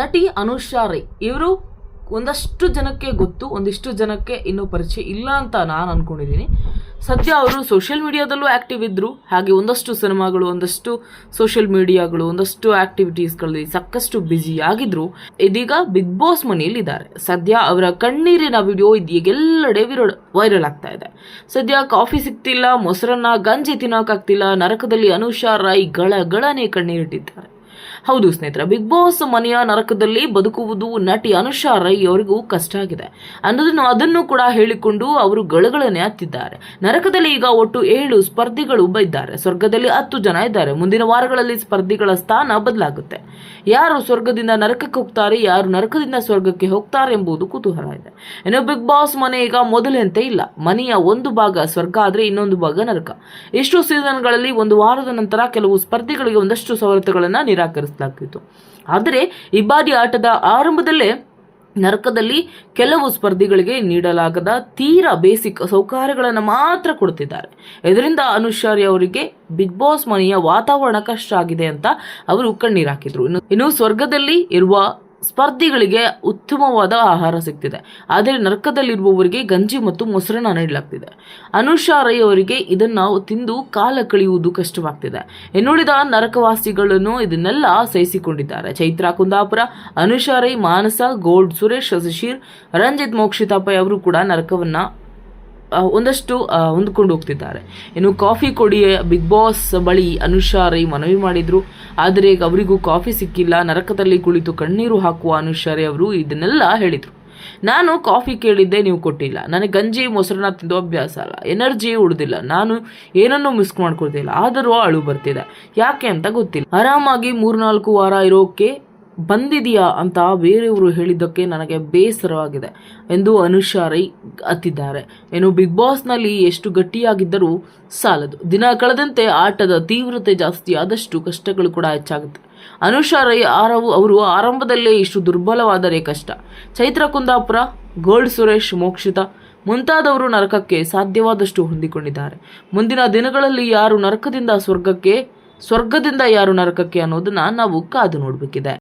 ನಟಿ ಅನುಷಾ ರೈ, ಇವರು ಒಂದಷ್ಟು ಜನಕ್ಕೆ ಗೊತ್ತು, ಒಂದಿಷ್ಟು ಜನಕ್ಕೆ ಇನ್ನೂ ಪರಿಚಯ ಇಲ್ಲ ಅಂತ ನಾನು ಅನ್ಕೊಂಡಿದ್ದೀನಿ ಸದ್ಯ ಅವರು ಸೋಷಿಯಲ್ ಮೀಡಿಯಾದಲ್ಲೂ ಆ್ಯಕ್ಟಿವ್ ಇದ್ದರು ಹಾಗೆ ಒಂದಷ್ಟು ಸಿನಿಮಾಗಳು, ಒಂದಷ್ಟು ಸೋಷಿಯಲ್ ಮೀಡಿಯಾಗಳು ಒಂದಷ್ಟು ಆ್ಯಕ್ಟಿವಿಟೀಸ್ಗಳಲ್ಲಿ ಸಾಕಷ್ಟು ಬ್ಯುಸಿ ಆಗಿದ್ರು. ಇದೀಗ ಬಿಗ್ ಬಾಸ್ ಮನೆಯಲ್ಲಿದ್ದಾರೆ. ಸದ್ಯ ಅವರ ಕಣ್ಣೀರಿನ ವಿಡಿಯೋ ಇದೀಗೆಲ್ಲೆಡೆ ವಿರೋಡ್ ವೈರಲ್ ಆಗ್ತಾ ಇದೆ. ಸದ್ಯ ಕಾಫಿ ಸಿಗ್ತಿಲ್ಲ, ಮೊಸರನ್ನ ಗಂಜಿ ತಿನ್ನೋಕ್ಕಾಗ್ತಿಲ್ಲ ನರಕದಲ್ಲಿ ಅನುಷಾ ರೈ ಗಳ ಗಳನೆ ಕಣ್ಣೀರಿಟ್ಟಿದ್ದಾರೆ. ಹೌದು ಸ್ನೇಹಿತರೆ ಬಿಗ್ ಬಾಸ್ ಮನೆಯ ನರಕದಲ್ಲಿ ಬದುಕುವುದು ನಟಿ ಅನುಷಾ ರೈ ಅವರಿಗೂ ಕಷ್ಟ ಆಗಿದೆ. ಅನ್ನೋದನ್ನು ಅದನ್ನು ಕೂಡ ಹೇಳಿಕೊಂಡು ಅವರು ಗಳಗಳನೆ ಹತ್ತಿದ್ದಾರೆ. ನರಕದಲ್ಲಿ ಈಗ ಒಟ್ಟು ಏಳು ಸ್ಪರ್ಧಿಗಳು ಇದ್ದಾರೆ. ಸ್ವರ್ಗದಲ್ಲಿ ಹತ್ತು ಜನ ಇದ್ದಾರೆ. ಮುಂದಿನ ವಾರಗಳಲ್ಲಿ ಸ್ಪರ್ಧಿಗಳ ಸ್ಥಾನ ಬದಲಾಗುತ್ತೆ. ಯಾರು ಸ್ವರ್ಗದಿಂದ ನರಕಕ್ಕೆ ಹೋಗ್ತಾರೆ, ಯಾರು ನರಕದಿಂದ ಸ್ವರ್ಗಕ್ಕೆ ಹೋಗ್ತಾರೆ ಎಂಬುದು ಕುತೂಹಲ ಇದೆ. ಇನ್ನು ಬಿಗ್ ಬಾಸ್ ಮನೆ ಈಗ ಮೊದಲಂತೆ ಇಲ್ಲ. ಮನೆಯ ಒಂದು ಭಾಗ ಸ್ವರ್ಗ, ಆದ್ರೆ ಇನ್ನೊಂದು ಭಾಗ ನರಕ. ಇಷ್ಟು ಸೀಸನ್ಗಳಲ್ಲಿ ಒಂದು ವಾರದ ನಂತರ ಕೆಲವು ಸ್ಪರ್ಧಿಗಳಿಗೆ ಒಂದಷ್ಟು ಸವಲತ್ತುಗಳನ್ನು ನಿರಾಕರಿಸಲಾಗಿತ್ತು ಆದರೆ ಈ ಆಟದ ಆರಂಭದಲ್ಲೇ ನರಕದಲ್ಲಿ ಕೆಲವು ಸ್ಪರ್ಧಿಗಳಿಗೆ ನೀಡಲಾಗದ ತೀರಾ ಬೇಸಿಕ್ ಸೌಕರ್ಯಗಳನ್ನು ಮಾತ್ರ ಕೊಡ್ತಿದ್ದಾರೆ ಇದರಿಂದ ಅನುಷಾರಿ ಅವರಿಗೆ ಬಿಗ್ ಬಾಸ್ ಮನೆಯ ವಾತಾವರಣ ಕಷ್ಟ ಆಗಿದೆ ಅಂತ ಅವರು ಕಣ್ಣೀರು ಹಾಕಿದ್ರು. ಇನ್ನು ಸ್ವರ್ಗದಲ್ಲಿ ಇರುವ ಸ್ಪರ್ಧಿಗಳಿಗೆ ಉತ್ತಮವಾದ ಆಹಾರ ಸಿಗ್ತಿದೆ. ಆದರೆ ನರಕದಲ್ಲಿರುವವರಿಗೆ ಗಂಜಿ ಮತ್ತು ಮೊಸರನ್ನ ನೀಡಲಾಗ್ತಿದೆ. ಅನುಷಾ ರೈ ಇದನ್ನ ತಿಂದು ಕಾಲ ಕಳೆಯುವುದು ಕಷ್ಟವಾಗ್ತಿದೆ. ಇನ್ನುಳಿದ ನರಕವಾಸಿಗಳನ್ನು ಇದನ್ನೆಲ್ಲ ಸಹಿಸಿಕೊಂಡಿದ್ದಾರೆ. ಚೈತ್ರಾ ಕುಂದಾಪುರ, ಅನುಷಾ ರೈ, ಮಾನಸ, ಗೋಲ್ಡ್ ಸುರೇಶ್, ಶಶಿಶೀರ್, ರಂಜಿತ್ ಮೋಕ್ಷಿತಾಪೈ ಅವರು ಕೂಡ ನರಕವನ್ನ ಒಂದಷ್ಟು ಹೊಂದ್ಕೊಂಡು ಹೋಗ್ತಿದ್ದಾರೆ. ಇನ್ನು ಕಾಫಿ ಕೊಡಿ, ಬಿಗ್ ಬಾಸ್ ಬಳಿ ಅನುಷಾ ರೈ ಮನವಿ ಮಾಡಿದ್ರು. ಆದರೆ ಅವರಿಗೂ ಕಾಫಿ ಸಿಕ್ಕಿಲ್ಲ. ನರಕದಲ್ಲಿ ಕುಳಿತು ಕಣ್ಣೀರು ಹಾಕುವ ಅನುಷಾ ರೈ ಅವರು ಇದನ್ನೆಲ್ಲ ಹೇಳಿದರು. ನಾನು ಕಾಫಿ ಕೇಳಿದ್ದೆ ನೀವು ಕೊಟ್ಟಿಲ್ಲ. ನನಗೆ ಗಂಜಿ, ಮೊಸರನ್ನ ತಿಂದು ಅಭ್ಯಾಸ ಅಲ್ಲ. ಎನರ್ಜಿ ಉಳಿದಿಲ್ಲ. ನಾನು ಏನನ್ನೂ ಮಿಸ್ ಮಾಡ್ಕೊಳ್ತಿಲ್ಲ ಆದರೂ ಅಳು ಬರ್ತಿದೆ. ಯಾಕೆ ಅಂತ ಗೊತ್ತಿಲ್ಲ. ಆರಾಮಾಗಿ ಮೂರ್ನಾಲ್ಕು ವಾರ ಇರೋಕೆ ಬಂದಿದೆಯಾ ಅಂತ ಬೇರೆಯವರು ಹೇಳಿದ್ದಕ್ಕೆ ನನಗೆ ಬೇಸರವಾಗಿದೆ ಎಂದು ಅನುಷಾ ರೈ ಅತ್ತಿದ್ದಾರೆ. ಏನು, ಬಿಗ್ ಬಾಸ್ನಲ್ಲಿ ಎಷ್ಟು ಗಟ್ಟಿಯಾಗಿದ್ದರೂ ಸಾಲದು. ದಿನ ಕಳೆದಂತೆ ಆಟದ ತೀವ್ರತೆ ಜಾಸ್ತಿ ಆದಷ್ಟು ಕಷ್ಟಗಳು ಕೂಡ ಹೆಚ್ಚಾಗುತ್ತೆ. ಅನುಷಾ ರೈ ಆರವು, ಅವರು ಆರಂಭದಲ್ಲೇ ಇಷ್ಟು ದುರ್ಬಲವಾದರೆ ಕಷ್ಟ. ಚೈತ್ರ ಕುಂದಾಪುರ, ಗೋಲ್ಡ್ ಸುರೇಶ್, ಮೋಕ್ಷಿತ ಮುಂತಾದವರು ನರಕಕ್ಕೆ ಸಾಧ್ಯವಾದಷ್ಟು ಹೊಂದಿಕೊಂಡಿದ್ದಾರೆ. ಮುಂದಿನ ದಿನಗಳಲ್ಲಿ ಯಾರು ನರಕದಿಂದ ಸ್ವರ್ಗಕ್ಕೆ, ಸ್ವರ್ಗದಿಂದ ಯಾರು ನರಕಕ್ಕೆ ಅನ್ನೋದನ್ನ ನಾವು ಕಾದು ನೋಡಬೇಕಿದೆ.